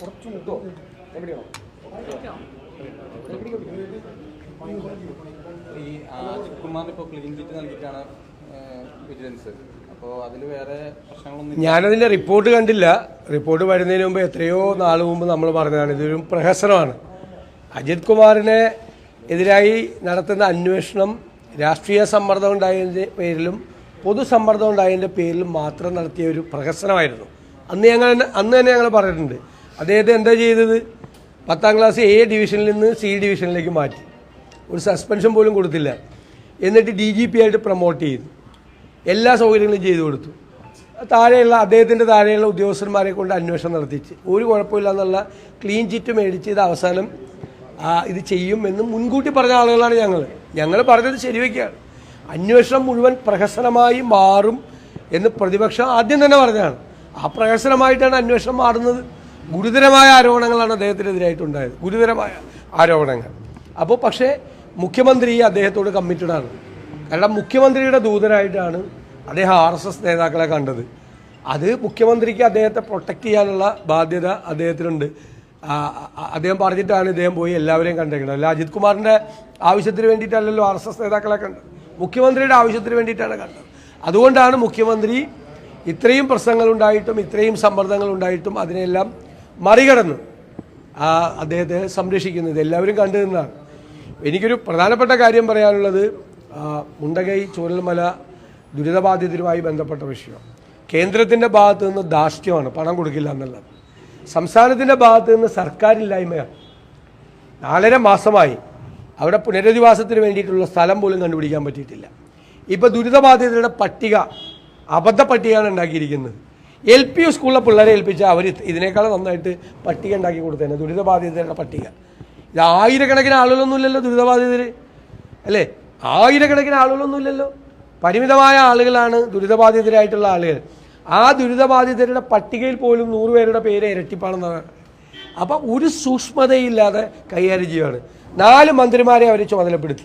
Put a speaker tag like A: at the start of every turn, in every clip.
A: കുറച്ച് മുട്ടോ എവിടെയാണോ
B: ഇപ്പോൾ ക്ലീൻ ചിറ്റ് നൽകിയിട്ടാണ് വിജിലൻസ് അപ്പോൾ അതിൽ വേറെ പ്രശ്നങ്ങളൊന്നും
C: ഞാനതിന്റെ റിപ്പോർട്ട് കണ്ടില്ല. റിപ്പോർട്ട് വരുന്നതിന് മുമ്പ് എത്രയോ നാൾ മുമ്പ് നമ്മൾ പറഞ്ഞതാണ്. ഇതൊരു പ്രഹസനമാണ്. അജിത് കുമാറിനെ എതിരായി നടത്തുന്ന അന്വേഷണം രാഷ്ട്രീയ സമ്മർദ്ദം ഉണ്ടായതിന്റെ പേരിലും പൊതുസമ്മർദ്ദം ഉണ്ടായതിന്റെ പേരിലും മാത്രം നടത്തിയ ഒരു പ്രഹസനമായിരുന്നു. അന്ന് ഞങ്ങൾ അന്ന് തന്നെ ഞങ്ങൾ പറഞ്ഞിട്ടുണ്ട്. അദ്ദേഹത്തെ എന്താ ചെയ്തത്? പത്താം ക്ലാസ് എ ഡിവിഷനിൽ നിന്ന് സി ഡിവിഷനിലേക്ക് മാറ്റി. ഒരു സസ്പെൻഷൻ പോലും കൊടുത്തില്ല. എന്നിട്ട് ഡി ജി പി ആയിട്ട് പ്രൊമോട്ട് ചെയ്തു. എല്ലാ സൗകര്യങ്ങളും ചെയ്തു കൊടുത്തു. താഴെയുള്ള അദ്ദേഹത്തിന്റെ താഴെയുള്ള ഉദ്യോഗസ്ഥന്മാരെ കൊണ്ട് അന്വേഷണം നടത്തിച്ച്. ഒരു കുഴപ്പമില്ല എന്നുള്ള ക്ലീൻ ചിറ്റ് മേടിച്ച് ഇത് അവസാനം ഇത് ചെയ്യും എന്ന് മുൻകൂട്ടി പറഞ്ഞ ആളുകളാണ് ഞങ്ങൾ ഞങ്ങൾ പറഞ്ഞത് ശരിവെക്കുകയാണ്. അന്വേഷണം മുഴുവൻ പ്രഹസനമായി മാറും എന്ന് പ്രതിപക്ഷം ആദ്യം തന്നെ പറഞ്ഞതാണ്. ആ പ്രഹസനമായിട്ടാണ് അന്വേഷണം മാറുന്നത്. ഗുരുതരമായ ആരോപണങ്ങളാണ് അദ്ദേഹത്തിനെതിരായിട്ടുണ്ടായത്. ഗുരുതരമായ ആരോപണങ്ങൾ. അപ്പോൾ പക്ഷേ മുഖ്യമന്ത്രി അദ്ദേഹത്തോട് കമ്മിറ്റഡ് ആണ്. കാരണം മുഖ്യമന്ത്രിയുടെ ദൂതനായിട്ടാണ് അദ്ദേഹം ആർ എസ് എസ് നേതാക്കളെ കണ്ടത്. അത് മുഖ്യമന്ത്രിക്ക് അദ്ദേഹത്തെ പ്രൊട്ടക്റ്റ് ചെയ്യാനുള്ള ബാധ്യത അദ്ദേഹത്തിനുണ്ട്. അദ്ദേഹം പറഞ്ഞിട്ടാണ് ഇദ്ദേഹം പോയി എല്ലാവരെയും കണ്ടേക്കുന്നത് അല്ല അജിത് കുമാറിന്റെ ആവശ്യത്തിന് വേണ്ടിയിട്ടല്ലല്ലോ ആർ എസ് എസ് നേതാക്കളെ കണ്ടത്. മുഖ്യമന്ത്രിയുടെ ആവശ്യത്തിന് വേണ്ടിയിട്ടാണ് കണ്ടത്. അതുകൊണ്ടാണ് മുഖ്യമന്ത്രി ഇത്രയും പ്രശ്നങ്ങളുണ്ടായിട്ടും ഇത്രയും സമ്മർദ്ദങ്ങൾ ഉണ്ടായിട്ടും അതിനെല്ലാം മറികടന്ന് ആ അദ്ദേഹത്തെ സംരക്ഷിക്കുന്നത് എല്ലാവരും കണ്ടു നിന്നാണ് എനിക്കൊരു പ്രധാനപ്പെട്ട കാര്യം പറയാനുള്ളത് മുണ്ടകൈ ചൂരൽമല ദുരിതബാധിതരുമായി ബന്ധപ്പെട്ട വിഷയം. കേന്ദ്രത്തിന്റെ ഭാഗത്തു നിന്ന് ധാർഷ്ട്യമാണ് പണം കൊടുക്കില്ല എന്നുള്ളത്. സംസ്ഥാനത്തിന്റെ ഭാഗത്തു നിന്ന് സർക്കാരില്ലായ്മയാണ്. നാലര മാസമായി അവിടെ പുനരധിവാസത്തിന് വേണ്ടിയിട്ടുള്ള സ്ഥലം പോലും കണ്ടുപിടിക്കാൻ പറ്റിയിട്ടില്ല. ഇപ്പോൾ ദുരിതബാധിതരുടെ പട്ടിക അബദ്ധ പട്ടികയാണ് ഉണ്ടാക്കിയിരിക്കുന്നത്. എൽ പി സ്കൂളിലെ പിള്ളേരെ ഏൽപ്പിച്ചാൽ അവർ ഇതിനേക്കാൾ നന്നായിട്ട് പട്ടിക ഉണ്ടാക്കി കൊടുത്തേനെ. ദുരിതബാധിതരുടെ പട്ടിക. ഇത് ആയിരക്കണക്കിന് ആളുകളൊന്നും ഇല്ലല്ലോ ദുരിതബാധിതർ അല്ലേ? ആയിരക്കണക്കിന് ആളുകളൊന്നും ഇല്ലല്ലോ. പരിമിതമായ ആളുകളാണ് ദുരിതബാധിതരായിട്ടുള്ള ആളുകൾ. ആ ദുരിതബാധിതരുടെ പട്ടികയിൽ പോലും നൂറുപേരുടെ പേര് ഇരട്ടിപ്പാണെന്നാണ്. അപ്പം ഒരു സൂക്ഷ്മതയില്ലാതെ കൈകാര്യം ചെയ്യുകയാണ് നാല് മന്ത്രിമാരെ അവർ ചുമതലപ്പെടുത്തി.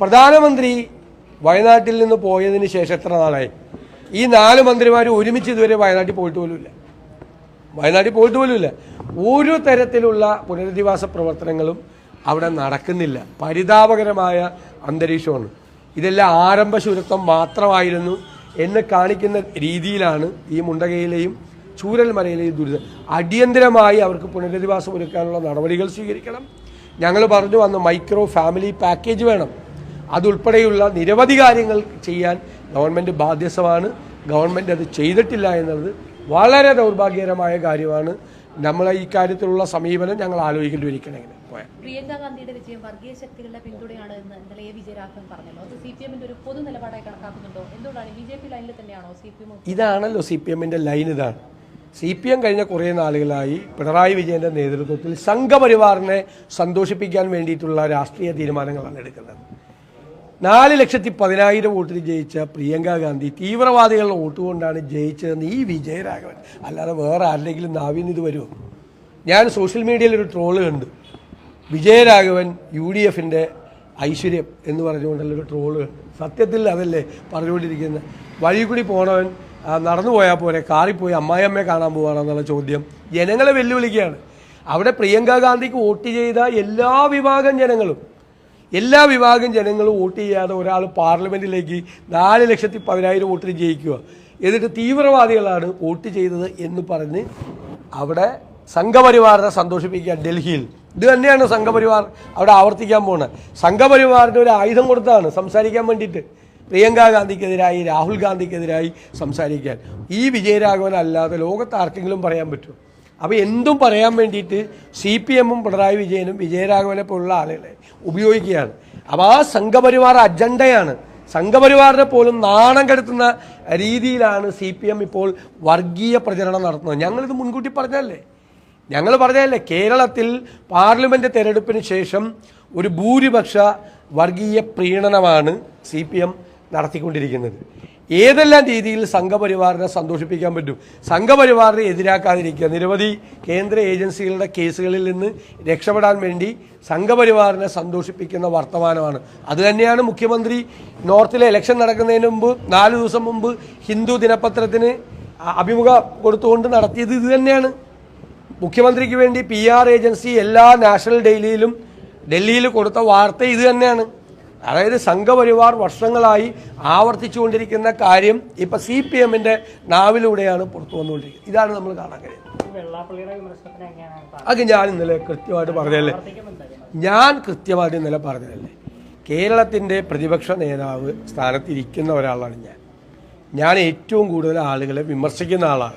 C: പ്രധാനമന്ത്രി വയനാട്ടിൽ നിന്ന് പോയതിന് ശേഷം എത്ര നാളായി? ഈ നാല് മന്ത്രിമാർ ഒരുമിച്ച് ഇതുവരെ വയനാട്ടിൽ പോയിട്ട് പോലുമില്ല. വയനാട്ടിൽ പോയിട്ട് പോലുമില്ല. ഒരു തരത്തിലുള്ള പുനരധിവാസ പ്രവർത്തനങ്ങളും അവിടെ നടക്കുന്നില്ല. പരിതാപകരമായ അന്തരീക്ഷമാണ്. ഇതെല്ലാം ആരംഭശൂരത്വം മാത്രമായിരുന്നു എന്ന് കാണിക്കുന്ന രീതിയിലാണ് ഈ മുണ്ടകയിലെയും ചൂരൽമലയിലെയും ദുരിതം അടിയന്തരമായി അവർക്ക് പുനരധിവാസം ഒരുക്കാനുള്ള നടപടികൾ സ്വീകരിക്കണം. ഞങ്ങൾ പറഞ്ഞു വന്ന മൈക്രോ ഫാമിലി പാക്കേജ് വേണം. അതുൾപ്പെടെയുള്ള നിരവധി കാര്യങ്ങൾ ചെയ്യാൻ ഗവൺമെന്റ് ബാധ്യസ്ഥമാണ്. ഗവൺമെന്റ് അത് ചെയ്തിട്ടില്ല എന്നുള്ളത് വളരെ ദൗർഭാഗ്യകരമായ കാര്യമാണ്. നമ്മളെ ഈ കാര്യത്തിലുള്ള സമീപനം ഞങ്ങൾ ആലോചിക്കേണ്ടി പോയാൽ.
D: പ്രിയങ്ക ഗാന്ധിയുടെ വിജയം വർഗീയ ശക്തികളുടെ പിന്തുണയാണ് എന്ന് ഇന്നലെ എ വിജയരാഘവൻ പറഞ്ഞല്ലോ. അത് സി പി എമ്മിന്റെ ഒരു പൊതു നിലപാടായി കണക്കാക്കുന്നുണ്ടോ? എന്തുകൊണ്ടാണ് ബി ജെ പി ലൈനിൽ തന്നെയാണോ സി പി എം
C: ഇതാണല്ലോ സി പി എമ്മിന്റെ ലൈൻ ഇതാണ്. സി പി എം കഴിഞ്ഞ കുറേ നാളുകളായി പിണറായി വിജയന്റെ നേതൃത്വത്തിൽ സംഘപരിവാറിനെ സന്തോഷിപ്പിക്കാൻ വേണ്ടിയിട്ടുള്ള രാഷ്ട്രീയ തീരുമാനങ്ങളാണ് എടുക്കുന്നത്. നാല് ലക്ഷത്തി പതിനായിരം വോട്ടിന് ജയിച്ച പ്രിയങ്ക ഗാന്ധി തീവ്രവാദികളുടെ വോട്ട് കൊണ്ടാണ് ജയിച്ചതെന്ന് ഈ വിജയരാഘവൻ. അല്ലാതെ വേറെ ആരുടെങ്കിലും നാവിൽ ഇത് വരുമോ? ഞാൻ സോഷ്യൽ മീഡിയയിൽ ഒരു ട്രോൾ കണ്ടു. വിജയരാഘവൻ യു ഡി എഫിന്റെ ഐശ്വര്യം എന്ന് പറഞ്ഞുകൊണ്ടുള്ള ഒരു ട്രോൾ കണ്ടു. സത്യത്തിൽ അതല്ലേ പറഞ്ഞുകൊണ്ടിരിക്കുന്നത്? വഴി കൂടി പോണവൻ നടന്നു പോയാൽ പോരെ കാറിൽ പോയി അമ്മായിയമ്മയെ കാണാൻ പോവാണെന്നുള്ള ചോദ്യം ജനങ്ങളെ വെല്ലുവിളിക്കുകയാണ്. അവിടെ പ്രിയങ്ക ഗാന്ധിക്ക് വോട്ട് ചെയ്ത എല്ലാ വിഭാഗം ജനങ്ങളും എല്ലാ വിഭാഗം ജനങ്ങളും വോട്ട് ചെയ്യാതെ ഒരാൾ പാർലമെന്റിലേക്ക് നാല് ലക്ഷത്തി പതിനായിരം വോട്ടിന് ജയിക്കുക. എന്നിട്ട് തീവ്രവാദികളാണ് വോട്ട് ചെയ്തത് എന്ന് പറഞ്ഞ് അവിടെ സംഘപരിവാറിനെ സന്തോഷിപ്പിക്കുക ഡൽഹിയിൽ. ഇത് തന്നെയാണ് സംഘപരിവാർ അവിടെ ആവർത്തിക്കാൻ പോകുന്നത് സംഘപരിവാറിന്റെ ഒരു ആയുധം കൊടുത്താണ് സംസാരിക്കാൻ വേണ്ടിയിട്ട്. പ്രിയങ്ക ഗാന്ധിക്കെതിരായി രാഹുൽ ഗാന്ധിക്കെതിരായി സംസാരിക്കാൻ. ഈ വിജയരാഘവൻ അല്ലാതെ ലോകത്ത് ആർക്കെങ്കിലും പറയാൻ പറ്റുമോ? അപ്പോൾ എന്തും പറയാൻ വേണ്ടിയിട്ട് സി പി എമ്മും പിണറായി വിജയനും വിജയരാഘവനെ പോലുള്ള ആളുകളെ ഉപയോഗിക്കുകയാണ്. അപ്പോൾ ആ സംഘപരിവാർ അജണ്ടയാണ്. സംഘപരിവാറിനെ പോലും നാണം കെടുത്തുന്ന രീതിയിലാണ് സി പി എം ഇപ്പോൾ വർഗീയ പ്രചരണം നടത്തുന്നത്. ഞങ്ങളിത് മുൻകൂട്ടി പറഞ്ഞല്ലേ ഞങ്ങൾ പറഞ്ഞല്ലേ കേരളത്തിൽ പാർലമെന്റ് തെരഞ്ഞെടുപ്പിന് ശേഷം ഒരു ഭൂരിപക്ഷ വർഗീയ പ്രീണനമാണ് സി പി എം നടത്തിക്കൊണ്ടിരിക്കുന്നത്. ഏതെല്ലാം രീതിയിൽ സംഘപരിവാറിനെ സന്തോഷിപ്പിക്കാൻ പറ്റും? സംഘപരിവാറിനെ എതിരാക്കാതിരിക്കുക. നിരവധി കേന്ദ്ര ഏജൻസികളുടെ കേസുകളിൽ നിന്ന് രക്ഷപ്പെടാൻ വേണ്ടി സംഘപരിവാറിനെ സന്തോഷിപ്പിക്കുന്ന വർത്തമാനമാണ്. അതുതന്നെയാണ് മുഖ്യമന്ത്രി നോർത്തിലെ ഇലക്ഷൻ നടക്കുന്നതിന് മുമ്പ് നാല് ദിവസം മുമ്പ് ഹിന്ദു ദിനപത്രത്തിന് അഭിമുഖ കൊടുത്തുകൊണ്ട് നടത്തിയത് ഇത് തന്നെയാണ്. മുഖ്യമന്ത്രിക്ക് വേണ്ടി പി ആർ ഏജൻസി എല്ലാ നാഷണൽ ഡെയിലിയിലും ഡൽഹിയിൽ കൊടുത്ത വാർത്ത ഇത് തന്നെയാണ്. അതായത് സംഘപരിവാർ വർഷങ്ങളായി ആവർത്തിച്ചുകൊണ്ടിരിക്കുന്ന കാര്യം ഇപ്പൊ സി പി എമ്മിന്റെ നാവിലൂടെയാണ് പുറത്തു വന്നുകൊണ്ടിരിക്കുന്നത്. ഇതാണ് നമ്മൾ കാണാൻ കഴിയുന്നത്. അത് ഞാൻ ഇന്നലെ കൃത്യമായിട്ട്
E: പറഞ്ഞല്ലേ
C: ഞാൻ കൃത്യമായിട്ട് ഇന്നലെ പറഞ്ഞതല്ലേ? കേരളത്തിന്റെ പ്രതിപക്ഷ നേതാവ് സ്ഥാനത്തിരിക്കുന്ന ഒരാളാണ് ഞാൻ. ഞാൻ ഏറ്റവും കൂടുതൽ ആളുകളെ വിമർശിക്കുന്ന ആളാണ്.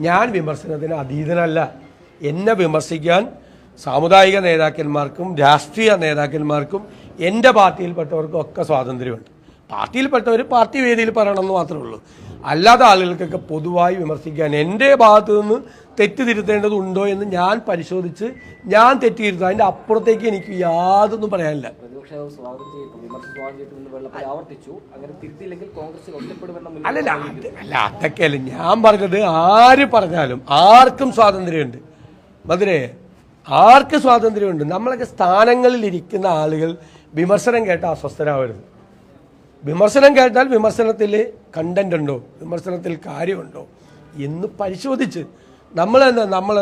C: ഞാൻ വിമർശനത്തിന് അതീതനല്ല. എന്നെ വിമർശിക്കാൻ സാമുദായിക നേതാക്കന്മാർക്കും രാഷ്ട്രീയ നേതാക്കന്മാർക്കും എന്റെ പാർട്ടിയിൽപ്പെട്ടവർക്കും ഒക്കെ സ്വാതന്ത്ര്യമുണ്ട്. പാർട്ടിയിൽപ്പെട്ടവർ പാർട്ടി വേദിയിൽ പറയണമെന്ന് മാത്രമേ ഉള്ളൂ. അല്ലാത്ത ആളുകൾക്കൊക്കെ പൊതുവായി വിമർശിക്കാൻ എന്റെ ഭാഗത്ത് നിന്ന് തെറ്റ് തിരുത്തേണ്ടതുണ്ടോ എന്ന് ഞാൻ പരിശോധിച്ച് ഞാൻ തെറ്റ് തിരുത്തും. അതിന്റെ അപ്പുറത്തേക്ക് എനിക്ക് യാതൊന്നും പറയാനില്ല. അല്ലല്ല അല്ല അതൊക്കെയല്ല ഞാൻ പറഞ്ഞത് ആര് പറഞ്ഞാലും ആർക്കും സ്വാതന്ത്ര്യമുണ്ട്. മധുരേ ആർക്ക് സ്വാതന്ത്ര്യമുണ്ട്? നമ്മളൊക്കെ സ്ഥാനങ്ങളിൽ ഇരിക്കുന്ന ആളുകൾ വിമർശനം കേട്ട അസ്വസ്ഥരാവരുത്. വിമർശനം കേട്ടാൽ വിമർശനത്തിൽ കണ്ടന്റ് ഉണ്ടോ? വിമർശനത്തിൽ കാര്യമുണ്ടോ? എന്ന് പരിശോധിച്ച് നമ്മൾ തന്നെ നമ്മൾ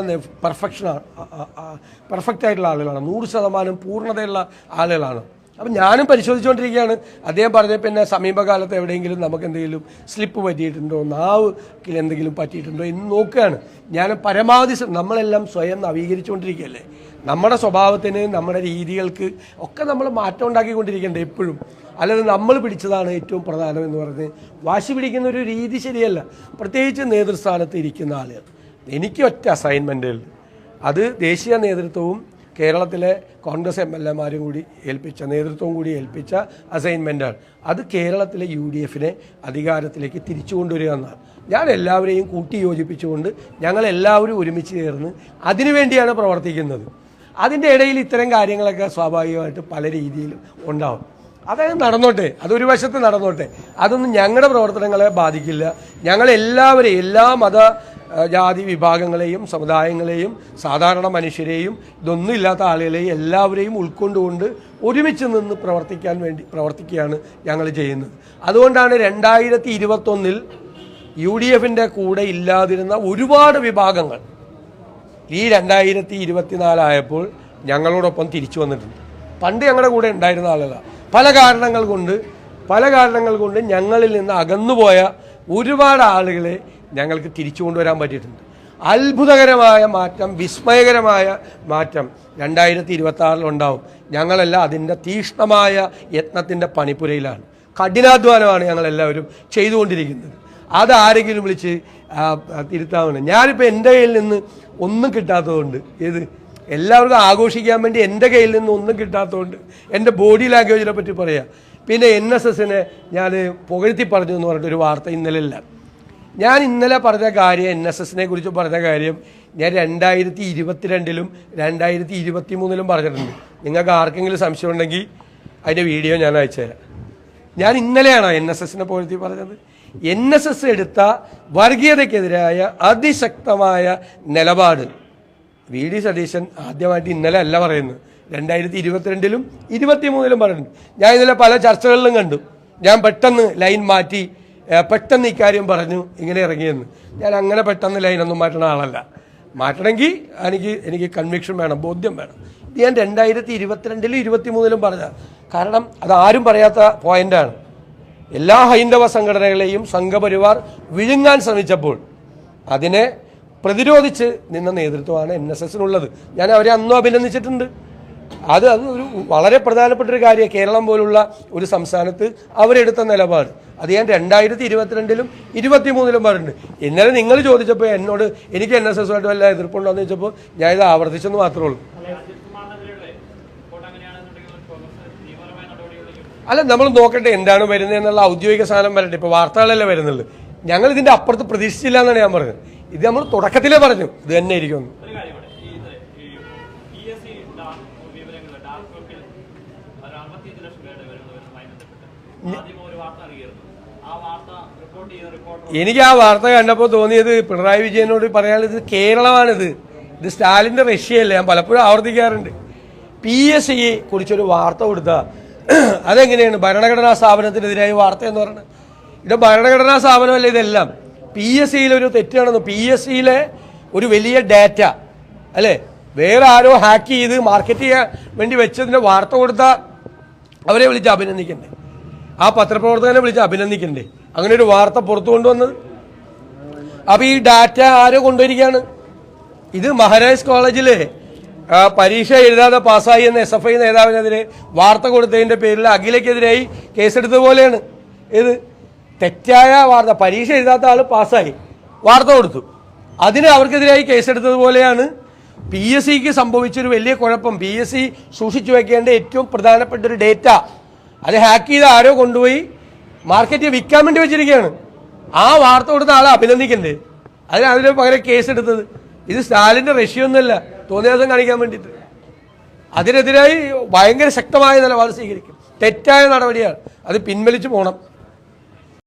C: പെർഫെക്റ്റ് ആയിട്ടുള്ള ആളുകളാണ്. നൂറ് ശതമാനം പൂർണതയുള്ള ആളുകളാണ്. അപ്പം ഞാനും പരിശോധിച്ചുകൊണ്ടിരിക്കുകയാണ് അദ്ദേഹം പറഞ്ഞ പിന്നെ സമീപകാലത്ത് എവിടെയെങ്കിലും നമുക്ക് എന്തെങ്കിലും സ്ലിപ്പ് പറ്റിയിട്ടുണ്ടോ? നാവ് എന്തെങ്കിലും പറ്റിയിട്ടുണ്ടോ എന്ന് നോക്കുകയാണ്. ഞാൻ പരമാവധി നമ്മളെല്ലാം സ്വയം നവീകരിച്ചുകൊണ്ടിരിക്കുകയല്ലേ? നമ്മുടെ സ്വഭാവത്തിന് നമ്മുടെ രീതികൾക്ക് ഒക്കെ നമ്മൾ മാറ്റം ഉണ്ടാക്കിക്കൊണ്ടിരിക്കേണ്ടത് എപ്പോഴും. അല്ലാതെ നമ്മൾ പിടിച്ചതാണ് ഏറ്റവും പ്രധാനം എന്ന് പറഞ്ഞ് വാശി പിടിക്കുന്ന ഒരു രീതി ശരിയല്ല. പ്രത്യേകിച്ച് നേതൃസ്ഥാനത്ത് ഇരിക്കുന്ന ആളുകൾ. എനിക്ക് ഒറ്റ അസൈൻമെന്റുകൾ അത് ദേശീയ നേതൃത്വവും കേരളത്തിലെ കോൺഗ്രസ് എം എൽ എമാരും കൂടി ഏൽപ്പിച്ച നേതൃത്വവും കൂടി ഏൽപ്പിച്ച അസൈൻമെന്റാണ് അത് കേരളത്തിലെ യു ഡി എഫിനെ അധികാരത്തിലേക്ക് തിരിച്ചു കൊണ്ടുവരിക എന്നാണ്. ഞാൻ എല്ലാവരെയും കൂട്ടി യോജിപ്പിച്ചുകൊണ്ട് ഞങ്ങൾ എല്ലാവരും ഒരുമിച്ച് ചേർന്ന് അതിനുവേണ്ടിയാണ് പ്രവർത്തിക്കുന്നത്. അതിന്റെ ഇടയിൽ ഇത്തരം കാര്യങ്ങളൊക്കെ സ്വാഭാവികമായിട്ട് പല രീതിയിലും ഉണ്ടാവും. അതായത് നടന്നോട്ടെ അതൊരു വശത്ത് നടന്നോട്ടെ. അതൊന്നും ഞങ്ങളുടെ പ്രവർത്തനങ്ങളെ ബാധിക്കില്ല. ഞങ്ങളെല്ലാവരെയും എല്ലാ മത ജാതി വിഭാഗങ്ങളെയും സമുദായങ്ങളെയും സാധാരണ മനുഷ്യരെയും ഇതൊന്നും ഇല്ലാത്ത ആളുകളെയും എല്ലാവരെയും ഉൾക്കൊണ്ടുകൊണ്ട് ഒരുമിച്ച് നിന്ന് പ്രവർത്തിക്കാൻ വേണ്ടി പ്രവർത്തിക്കുകയാണ് ഞങ്ങൾ ചെയ്യുന്നത്. അതുകൊണ്ടാണ് രണ്ടായിരത്തി ഇരുപത്തൊന്നിൽ യു ഡി എഫിന്റെ കൂടെ ഇല്ലാതിരുന്ന ഒരുപാട് വിഭാഗങ്ങൾ ഈ രണ്ടായിരത്തി ഇരുപത്തിനാലായപ്പോൾ ഞങ്ങളോടൊപ്പം തിരിച്ചു വന്നിട്ടുണ്ട്. പണ്ട് ഞങ്ങളുടെ കൂടെ ഉണ്ടായിരുന്ന ആളുകളാണ് പല കാരണങ്ങൾ കൊണ്ട് പല കാരണങ്ങൾ കൊണ്ട് ഞങ്ങളിൽ നിന്ന് അകന്നുപോയ ഒരുപാട് ആളുകളെ ഞങ്ങൾക്ക് തിരിച്ചു കൊണ്ടുവരാൻ പറ്റിയിട്ടുണ്ട്. അത്ഭുതകരമായ മാറ്റം വിസ്മയകരമായ മാറ്റം രണ്ടായിരത്തി ഇരുപത്തി ആറിലുണ്ടാവും ഞങ്ങളെല്ലാം അതിന്റെ തീക്ഷ്ണമായ യത്നത്തിന്റെ പണിപ്പുരയിലാണ്. കഠിനാധ്വാനമാണ് ഞങ്ങളെല്ലാവരും ചെയ്തുകൊണ്ടിരിക്കുന്നത്. അതാരെങ്കിലും വിളിച്ച് തിരുത്താവുന്ന ഞാനിപ്പോൾ എന്റെ കയ്യിൽ നിന്ന് ഒന്നും കിട്ടാത്തതുകൊണ്ട് ഏത് എല്ലാവർക്കും ആഘോഷിക്കാൻ വേണ്ടി എന്റെ കയ്യിൽ നിന്ന് ഒന്നും കിട്ടാത്തതുകൊണ്ട് എന്റെ ബോഡി ലാംഗ്വേജിനെ പറ്റി പറയാം. പിന്നെ എൻ എസ് എസിനെ ഞാൻ പുകഴ്ത്തി പറഞ്ഞു എന്ന് പറഞ്ഞിട്ടൊരു വാർത്ത ഇന്നലെ ഇല്ല ഞാൻ ഇന്നലെ പറഞ്ഞ കാര്യം എൻ എസ് എസിനെ കുറിച്ച് പറഞ്ഞ കാര്യം ഞാൻ രണ്ടായിരത്തി ഇരുപത്തിരണ്ടിലും രണ്ടായിരത്തി ഇരുപത്തി മൂന്നിലും പറഞ്ഞിട്ടുണ്ട്. നിങ്ങൾക്ക് ആർക്കെങ്കിലും സംശയം ഉണ്ടെങ്കിൽ അതിന്റെ വീഡിയോ ഞാൻ അയച്ചുതരാം ഞാൻ ഇന്നലെയാണ് എൻ എസ് എസിനെ പോലത്തി പറഞ്ഞത്? എൻ എസ് എസ് എടുത്ത വർഗീയതയ്ക്കെതിരായ അതിശക്തമായ നിലപാട്. വി. ഡി. സതീശൻ ആദ്യമായിട്ട് ഇന്നലെ അല്ല പറയുന്നത്. രണ്ടായിരത്തി ഇരുപത്തിരണ്ടിലും ഇരുപത്തി മൂന്നിലും പറയുന്നുണ്ട് ഞാൻ ഇന്നലെ പല ചർച്ചകളിലും കണ്ടു. ഞാൻ പെട്ടെന്ന് ലൈൻ മാറ്റി പെട്ടെന്ന് ഇക്കാര്യം പറഞ്ഞു ഇങ്ങനെ ഇറങ്ങിയെന്ന്. ഞാൻ അങ്ങനെ പെട്ടെന്ന് ലൈനൊന്നും മാറ്റണ ആളല്ല. മാറ്റണമെങ്കിൽ എനിക്ക് എനിക്ക് കൺവിക്ഷൻ വേണം ബോധ്യം വേണം. ഇത് ഞാൻ രണ്ടായിരത്തി ഇരുപത്തിരണ്ടിലും ഇരുപത്തി മൂന്നിലും പറഞ്ഞ കാരണം അത് ആരും പറയാത്ത പോയിന്റാണ് എല്ലാ ഹൈന്ദവ സംഘടനകളെയും സംഘപരിവാർ വിഴുങ്ങാൻ ശ്രമിച്ചപ്പോൾ അതിനെ പ്രതിരോധിച്ച് നിന്ന നേതൃത്വമാണ് എൻ എസ് എസിനുള്ളത് ഞാൻ അവരെ അന്നും അഭിനന്ദിച്ചിട്ടുണ്ട്. അത് അത് ഒരു വളരെ പ്രധാനപ്പെട്ട ഒരു കാര്യമാണ്. കേരളം പോലുള്ള ഒരു സംസ്ഥാനത്ത് അവരെടുത്ത നിലപാട്. അത് ഞാൻ രണ്ടായിരത്തി ഇരുപത്തിരണ്ടിലും ഇരുപത്തി മൂന്നിലും പറഞ്ഞിട്ടുണ്ട്. ഇന്നലെ നിങ്ങൾ ചോദിച്ചപ്പോൾ എന്നോട് എനിക്ക് എൻ എസ് എസുമായിട്ട് വല്ല എതിർപ്പുണ്ടോ എന്ന് ചോദിച്ചപ്പോൾ ഞാൻ ഇത് ആവർത്തിച്ചെന്ന് മാത്രമേ ഉള്ളൂ. അല്ല നമ്മൾ നോക്കട്ടെ എന്താണ് വരുന്നത് എന്നുള്ള ഔദ്യോഗിക സാധനം വരട്ടെ. ഇപ്പോൾ വാർത്തകളല്ലേ വരുന്നുള്ളൂ. ഞങ്ങൾ ഇതിന്റെ അപ്പുറത്ത് പ്രതീക്ഷിച്ചില്ല എന്നാണ് ഞാൻ പറഞ്ഞത്. ഇത് നമ്മൾ തുടക്കത്തിലേ പറഞ്ഞു. ഇത് തന്നെ ഇരിക്കും
E: പി ഡാർക്ക് സി വിവരങ്ങൾ ഡാർക്ക് വെബിൽ ഒരു അമ്പത്തിയഞ്ച് ലക്ഷം പേരുടെ വിവരങ്ങൾ വരുന്നതുമായി ബന്ധപ്പെട്ട് ആദ്യം ഒരു വാർത്ത അറിയായിരുന്നു.
C: എനിക്ക് ആ വാർത്ത കണ്ടപ്പോൾ തോന്നിയത് പിണറായി വിജയനോട് പറയാനുള്ളത് ഇത് കേരളമാണിത്. ഇത് സ്റ്റാലിന്റെ റഷ്യയല്ല ഞാൻ പലപ്പോഴും ആവർത്തിക്കാറുണ്ട്. പി എസ് സിയെ കുറിച്ചൊരു വാർത്ത കൊടുത്ത അതെങ്ങനെയാണ്? ഭരണഘടനാ സ്ഥാപനത്തിനെതിരായ വാർത്ത എന്ന് പറയുന്നത് ഇത് ഭരണഘടനാ സ്ഥാപനമല്ല ഇതെല്ലാം. പി എസ് സിയിലൊരു തെറ്റാണെന്ന് പി എസ് സിയിലെ ഒരു വലിയ ഡാറ്റ അല്ലേ? വേറെ ആരോ ഹാക്ക് ചെയ്ത് മാർക്കറ്റ് ചെയ്യാൻ വേണ്ടി വെച്ചതിന്റെ വാർത്ത കൊടുത്ത അവരെ വിളിച്ച് അഭിനന്ദിക്കണ്ടേ? ആ പത്രപ്രവർത്തകനെ വിളിച്ച് അഭിനന്ദിക്കണ്ടേ? അങ്ങനെ ഒരു വാർത്ത പുറത്തു കൊണ്ടുവന്നത്? അപ്പൊ ഈ ഡാറ്റ ആരോ കൊണ്ടുവരികയാണ്? ഇത് മഹാരാജ് കോളേജിൽ പരീക്ഷ എഴുതാതെ പാസ്സായി എന്ന എസ് എഫ് ഐ നേതാവിനെതിരെ വാർത്ത കൊടുത്തതിന്റെ പേരിൽ അഖിലയ്ക്കെതിരായി കേസെടുത്തതുപോലെയാണ് ഇത് തെറ്റായ വാർത്ത പരീക്ഷ എഴുതാത്ത ആൾ പാസ്സായി. വാർത്ത കൊടുത്തു. അതിന് അവർക്കെതിരായി കേസെടുത്തതുപോലെയാണ് പി എസ് സിക്ക് സംഭവിച്ചൊരു വലിയ കുഴപ്പം. പി എസ് സി സൂക്ഷിച്ചു വെക്കേണ്ട ഏറ്റവും പ്രധാനപ്പെട്ട ഒരു ഡേറ്റ അത് ഹാക്ക് ചെയ്ത് ആരോ കൊണ്ടുപോയി മാർക്കറ്റിൽ വിൽക്കാൻ വേണ്ടി വെച്ചിരിക്കുകയാണ്. ആ വാർത്ത കൊടുത്ത ആളെ അഭിനന്ദിക്കണ്ടേ അതിന് അതിന് പകരം കേസെടുത്തത് ഇത് സ്റ്റാലിന്റെ റഷ്യൊന്നുമല്ല ഒന്നുമല്ല തോന്നിയാസം കാണിക്കാൻ വേണ്ടിയിട്ട്. അതിനെതിരായി ഭയങ്കര ശക്തമായ നിലപാട് സ്വീകരിക്കും. തെറ്റായ നടപടിയാണ്. അത് പിൻവലിച്ചു പോകണം